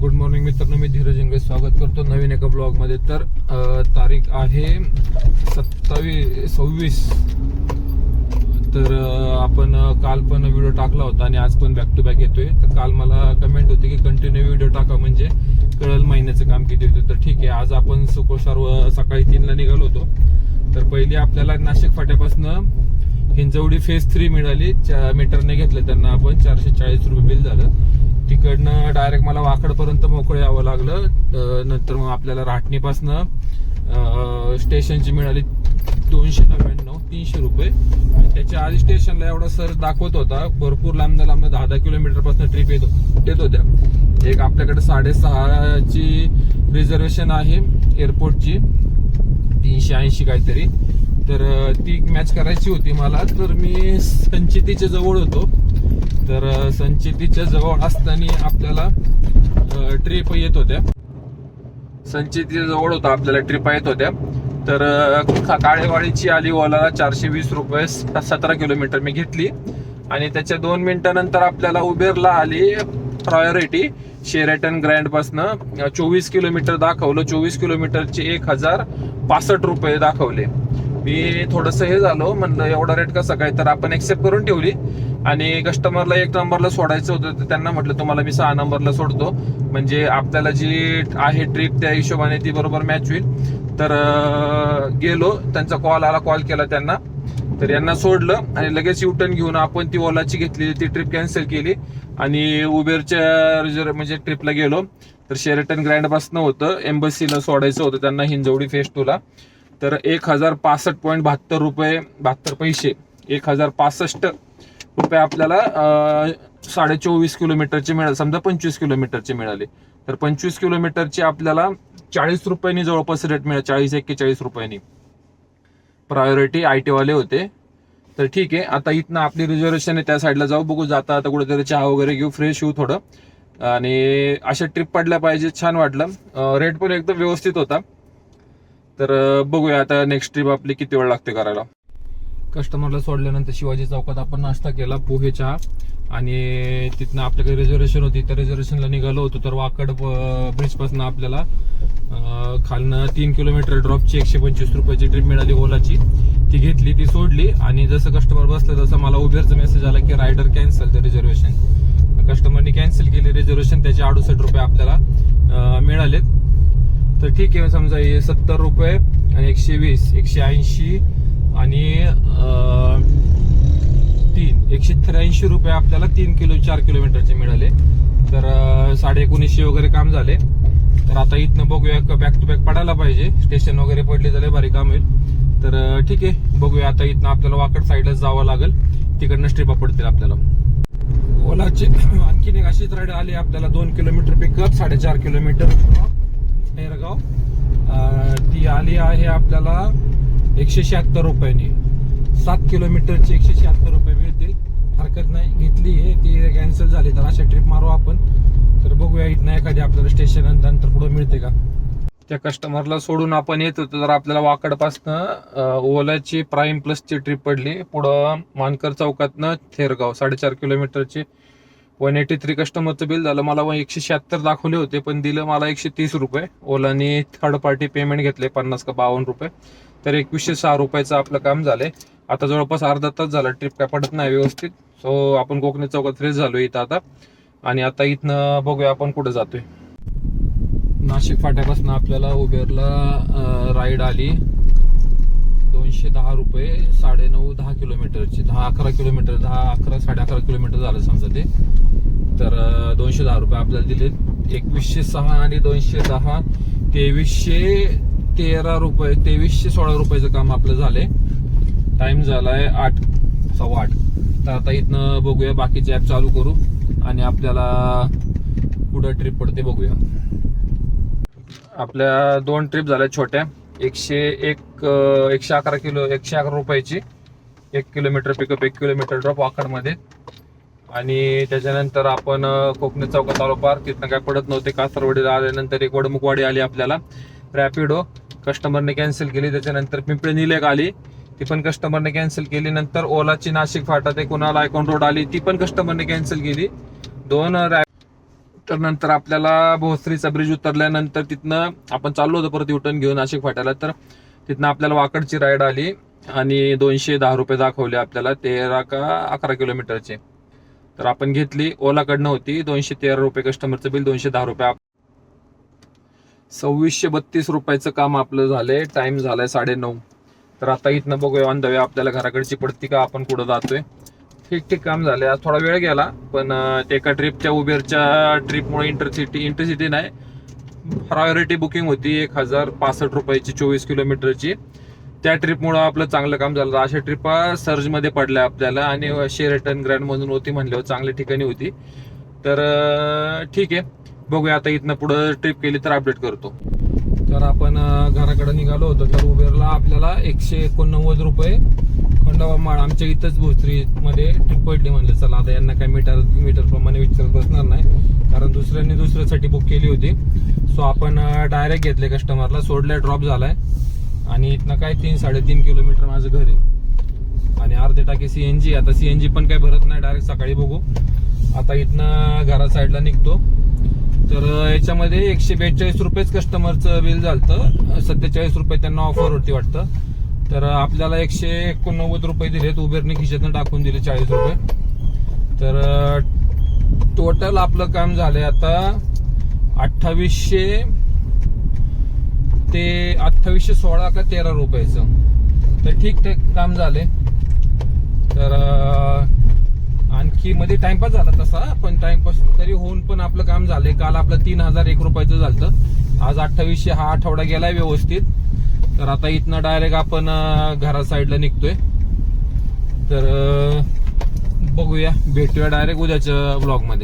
Good morning मित्रांनो. मी धीरज इंगळे स्वागत करतो नवीन एका ब्लॉगमध्ये. तर तारीख आहे सत्तावीस सव्वीस. तर आपण काल पण व्हिडिओ टाकला होता आणि आज पण बॅक टू बॅक येतोय. तर काल मला कमेंट होती की कंटिन्यू व्हिडिओ टाका म्हणजे कळल महिन्याचं काम किती होतं. तर ठीक आहे आज आपण सुकोसार व सकाळी तीनला निघालो होतो. तर पहिली आपल्याला नाशिक फाट्यापासून हिंजवडी फेज थ्री मिळाली. मीटरने घेतलं. त्यांना आपण चारशे चाळीस रुपये बिल झालं. तिकडनं डायरेक्ट मला वाकडपर्यंत मोकळं यावं लागलं. नंतर मग आपल्याला राटणीपासनं स्टेशनची मिळाली दोनशे नव्याण्णव तीनशे रुपये. त्याच्या आधी स्टेशनला एवढा सर दाखवत होता. भरपूर लांब लांब दहा दहा किलोमीटरपासून ट्रिप येत येत होत्या. एक आपल्याकडे साडेसहाची रिझर्वेशन आहे एअरपोर्टची तीनशे ऐंशी काहीतरी. तर ती मॅच करायची होती मला. तर मी संचितीच्या जवळ होतो. तर संचेतीच्या जवळ असताना आपल्याला ट्रिप येत होत्या. संचेतीच्या जवळ होता आपल्याला ट्रिप येत होत्या. तर काळेवाडीची आली ओलाला चारशे वीस रुपये सतरा किलोमीटर मी घेतली. आणि त्याच्या दोन मिनिटानंतर आपल्याला उबेरला आली प्रायोरिटी शेरेटन ग्रँडपासनं चोवीस किलोमीटर दाखवलं. चोवीस किलोमीटरचे एक हजार पासष्ट रुपये दाखवले. मी थोडस हे झालो म्हणलं एवढा रेट कसा काय? तर आपण एक्सेप्ट करून ठेवली. आणि कस्टमरला एक नंबरला सोडायचं होतं तर त्यांना म्हटलं तुम्हाला मी सहा नंबरला सोडतो. म्हणजे आपल्याला जी आहे ट्रिप त्या हिशोबाने ती बरोबर मॅच होईल. तर गेलो. त्यांचा कॉल आला कॉल केला त्यांना. तर यांना सोडलं आणि लगेच युटर्न घेऊन आपण ती ओलाची घेतली ती ट्रिप कॅन्सल केली. आणि उबेरच्या रिझर्व म्हणजे ट्रिपला गेलो. तर शेरेटन ग्रँड पासनं होतं एम्बसीला सोडायचं होतं त्यांना हिंजवडी फेस टूला तर एक हजार पासष्ट पॉईंट बहात्तर रुपये बहात्तर पैसे. एक हजार पासष्ट रुपये आपल्याला साडे चोवीस किलोमीटरचे मिळाले. समजा पंचवीस किलोमीटरचे मिळाले. तर पंचवीस किलोमीटरचे आपल्याला चाळीस रुपयांनी जवळपास रेट मिळाले. चाळीस एक्केचाळीस रुपयांनी. प्रायोरिटी आय टीवाले होते. तर ठीक आहे. आता इथनं आपली रिझर्वेशन आहे त्या साईडला जाऊ. बघू जाता आता कुठेतरी चहा वगैरे घेऊ फ्रेश होऊ थोडं. आणि अशा ट्रिप पडल्या पाहिजे छान वाटलं. रेट पण एकदम व्यवस्थित होता. तर बघूया आता नेक्स्ट ट्रिप आपली किती वेळ लागते करायला. कस्टमरला सोडल्यानंतर शिवाजी चौकात आपण नाश्ता केला पोहे चहा. आणि तिथनं आपल्याकडे रिझर्वेशन होती त्या रिझर्वेशनला निघालो होतो. तर वाकड ब्रिजपासून आपल्याला खालनं तीन किलोमीटर ड्रॉपची एकशे पंचवीस रुपयाची ट्रिप मिळाली ओलाची. ती घेतली ती सोडली. आणि जसं कस्टमर बसलं तसं मला उबेरचा मेसेज आला की रायडर कॅन्सल द रिझर्वेशन कस्टमरनी कॅन्सल केली रिझर्वेशन त्याचे अडुसष्ट रुपये आपल्याला मिळालेत. तर ठीक आहे समजा हे सत्तर रुपये आणि एकशे वीस एकशे ऐंशी आणि तीन एकशे त्र्याऐंशी रुपये आपल्याला तीन किलो चार किलोमीटरचे मिळाले. तर साडे एकोणीसशे वगैरे काम झाले. तर आता इथनं बघूया बॅक टू बॅक पडायला पाहिजे. स्टेशन वगैरे पडले झाले भारी काम होईल. तर ठीक आहे बघूया आता इथनं आपल्याला वाकड साईडलाच जावं लागेल. तिकडनं स्ट्रिपा पडतील आपल्याला. ओलाची आणखीन एक अशीच राईड आली आपल्याला दोन किलोमीटर पिकअप साडेचार किलोमीटर. नेरगाव. ती आली आहे आपल्याला एकशे शहात्तर रुपयाने. सात किलोमीटरचे एकशे शहात्तर रुपये मिळतील. हरकत नाही घेतली आहे. ती कॅन्सल झाली तर अशा ट्रिप मारू आपण. तर बघूया इथनं एखादी आपल्याला स्टेशन नंतर पुढे मिळते का? त्या कस्टमरला सोडून आपण येत होतो तर आपल्याला वाकडपासनं ओलाची प्राईम प्लसची ट्रिप पडली. पुढं मानकर चौकातनं थेरगाव साडेचार किलोमीटरची. वन एटी थ्री कस्टमरचं बिल झालं. मला व एकशे शहात्तर दाखवले होते पण दिलं मला एकशे तीस रुपये. ओलानी थर्ड पार्टी पेमेंट घेतले पन्नास का बावन्न रुपये. तर एकवीसशे सहा रुपयाचं आपलं काम झालंय. आता जवळपास अर्धा तास झाला ट्रिप काय पडत नाही व्यवस्थित. सो आपण कोकणी चौकात फ्रेश झालो इथं आता. आणि आता इथनं बघूया आपण कुठे जातोय. नाशिक फाट्यापासून आपल्याला उबेरला राईड आली. दोनशे दहा रुपये साडे नऊ दहा किलोमीटरचे दहा अकरा किलोमीटर दहा अकरा साडे अकरा किलोमीटर झालं समजा ते. तर दोनशे दहा रुपये आपल्याला दिले एकवीसशे सहा आणि दोनशे दहा तेवीसशे तेरा रुपये तेवीसशे सोळा रुपयाचं काम आपलं झालंय. टाइम झालाय आठ सव्वा आठ. तर आता इथनं बघूया बाकीचे ऍप चालू करू आणि आपल्याला पुढं ट्रिप पडते बघूया. आपल्या दोन ट्रिप झाल्या छोट्या. एकशे एक एकशे अकरा किलो एकशे अकरा रुपयाची एक किलोमीटर पिकअप एक किलोमीटर ड्रॉप वाकडमध्ये आणि त्याच्यानंतर आपण कोकणी चौकात आलो पार तिथनं काय पडत नव्हते कासरवाडीला आल्यानंतर एक वडमुखवाडी आली आपल्याला. रॅपिडो कस्टमरने कॅन्सल केली त्याच्यानंतर पिंपळी निलेक आली. ती पण कस्टमरने कॅन्सल केली. नंतर ओलाची नाशिक फाटा ते कुणाला आयकॉन रोड आली ती पण कस्टमरने कॅन्सल केली. दोन रॅ तर नंतर आपल्याला भोसरीचा ब्रिज उतरल्यानंतर तिथनं आपण चाललो होतो परत युटर्न घेऊन नाशिक फाट्याला. तर तिथनं आपल्याला वाकडची राईड आली आणि दोनशे दहा रुपये दाखवले आपल्याला तेरा का अकरा किलोमीटरचे. तर आपण घेतली ओलाकडनं होती दोनशे तेरा रुपये कस्टमरचं बिल दोनशे दहा रुपये सव्वीसशे बत्तीस रुपयाचं काम आपलं झालंय टाइम झालाय साडे नऊ तर आता इथनं बघूया ऑन द वे आपल्याला घराकडची पडती का आपण कुठं जातोय. ठीक ठीक काम झालं आज थोडा वेळ गेला पण ते एका ट्रिपच्या उबेरच्या ट्रिपमुळे इंटरसिटी इंटरसिटी नाही प्रायोरिटी बुकिंग होती एक हजार पासष्ट रुपयाची चोवीस किलोमीटरची. त्या ट्रिपमुळं आपलं चांगलं काम झालं. अशा ट्रिपा सर्जमध्ये पडल्या आपल्याला आणि शेरेटन ग्रँडमधून होती म्हणल्यावर चांगल्या ठिकाणी होती. तर ठीक आहे. बघूया आता इथनं पुढं ट्रिप केली तर अपडेट करतो. तर आपण घराकडे निघालो होतो तर उबेरला आपल्याला एकशे एकोणनव्वद रुपये आमच्या इथंच भोसरी मध्ये ट्रिप पडली म्हणलं चला आता यांना काय मीटर मीटर प्रमाणे विचारत बसणार नाही. कारण दुसऱ्यांनी दुसऱ्यासाठी बुक केली होती. सो आपण डायरेक्ट घेतले कस्टमरला सोडल्या ड्रॉप झालाय. आणि इथनं काय तीन साडेतीन किलोमीटर माझं घर आहे. आणि अर्धे टाके सीएनजी आता सीएनजी पण काही भरत नाही डायरेक्ट सकाळी बघू. आता इथनं घरा साईडला निघतो. तर याच्यामध्ये एकशे बेचाळीस रुपयेच कस्टमरचं बिल झालं सत्तेचाळीस रुपये त्यांना ऑफर होती वाटतं. तर आपल्याला एकशे एकोणनव्वद रुपये दिलेत उबेरने खिशातनं टाकून दिले चाळीस रुपये. तर टोटल आपलं काम झालंय आता अठ्ठावीसशे ते अठ्ठावीसशे सोळा का तेरा रुपयाचं. तर ठीक ठीक काम झाले तर आणखी मध्ये टाइमपास झाला तसा पण टाइमपास तरी होऊन पण आपलं काम झालंय. काल आपलं तीन हजार एक रुपयाचं झालं आज अठ्ठावीसशे हा आठवडा गेलाय व्यवस्थित. तर आता इथनं डायरेक्ट आपण घरा साईडला निघतोय. तर बघूया भेटूया डायरेक्ट उद्याच्या ब्लॉगमध्ये